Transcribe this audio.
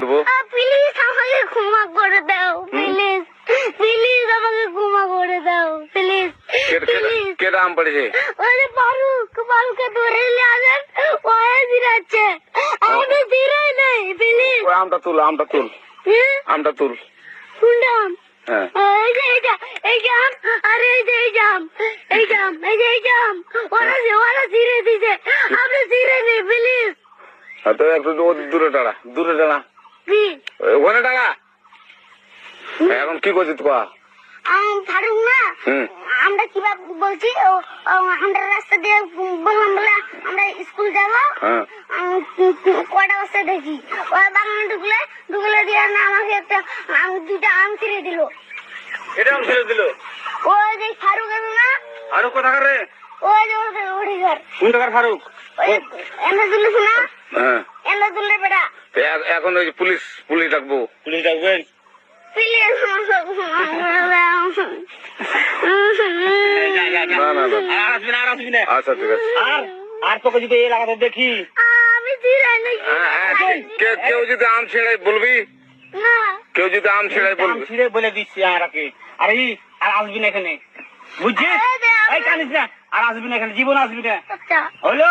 Please আমাকে ক্ষমা করে দাও প্লিজ প্লিজ আমাকে ক্ষমা করে দাও প্লিজ কে- আম পড়েছে? ওরে ফারুক ফারুককে ধরে নিয়ে আসেন ওয়ে দিরাচ্ছে। আমি দিরাই নাই প্লিজ ওই আমটা তুল আমটা তুল। আমটা তুল। শুনলাম হ্যাঁ। এই যে এই যে এই জাম আরে এই যে এই জাম এই জাম এই যে এই জাম ওরা যে ওরা ছিঁড়ে দিছে আপনি ছিঁড়ে নেই প্লিজ আর তো একটু দূরে টাড়া দূরে কি ওখানে এখন কি করছিস ফারুক না? আমরা বলছি রাস্তা দিয়ে বললাম বলে আমরা স্কুল যাব। হ্যাঁ। কটা বস্তা দেখি। বাগানে ঢুকলে ঢুকলে দিয়ে না আমাকে একটা আম দুটা আম ছিঁড়ে দিল। এটা আম ছেড়ে দিল? ওই যে ফারুক আছে না? আরও যে ঘর। কোন ফারুক? এনে না? হ্যাঁ। এখন ওই পুলিশ পুলিশ ডাকবো। পুলিশ ডাকবেন? আচ্ছা ঠিক আছে। আর আর তোকে যদি এই দেখি? ছিঁড়ে হ্যাঁ হ্যাঁ কেউ যদি আম ছেড়াই বলবি? কেউ যদি আম কাম বলবি? ছিঁড়ে বলে দিচ্ছি আরাকে আর এই আর আসবি না এখানে। বুঝছিস? এই কানিস না। আর আসবি না এখানে। জীবন আসবি না। আচ্ছা। হলো?